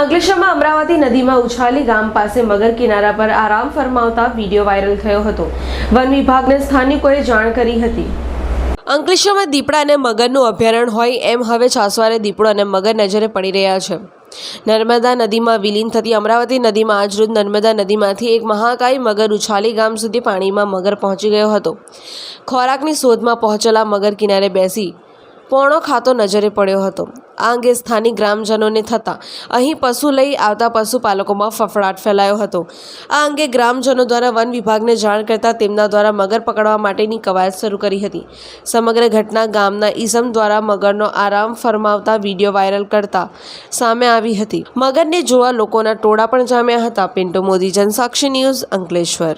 અંકલેશ્વરમાં અમરાવતી નદીમાં ઉછાલી ગામ પાસે મગર કિનારા પર આરામ ફરમાવતા વીડિયો વાયરલ થયો હતો. વન વિભાગને સ્થાનિકોએ જાણ કરી હતી. અંકલેશ્વરમાં દીપડા અને મગરનું અભયારણ્ય હોય એમ હવે છાસવારે દીપડો અને મગર નજરે પડી રહ્યા છે. નર્મદા નદીમાં વિલીન થતી અમરાવતી નદીમાં આજરોજ નર્મદા નદીમાંથી એક મહાકાય મગર ઉછાલી ગામ સુધી પાણીમાં મગર પહોંચી ગયો હતો. ખોરાકની શોધમાં પહોંચેલા મગર કિનારે બેસી પોણો ખાતો નજરે પડ્યો હતો. આ અંગે સ્થાનિક ગ્રામજનોને થતાં અહીં પશુ લઈ આવતા પશુપાલકોમાં ફફડાટ ફેલાયો હતો. આ અંગે ગ્રામજનો દ્વારા વન વિભાગને જાણ કરતાં તેમના દ્વારા મગર પકડવા માટેની કવાયત શરૂ કરી હતી. સમગ્ર ઘટના ગામના ઈસમ દ્વારા મગરનો આરામ ફરમાવતા વીડિયો વાયરલ કરતા સામે આવી હતી. મગરને જોવા લોકોના ટોળા પણ જામ્યા હતા. પિન્ટુ મોદી, જનસાક્ષી ન્યૂઝ અંકલેશ્વર.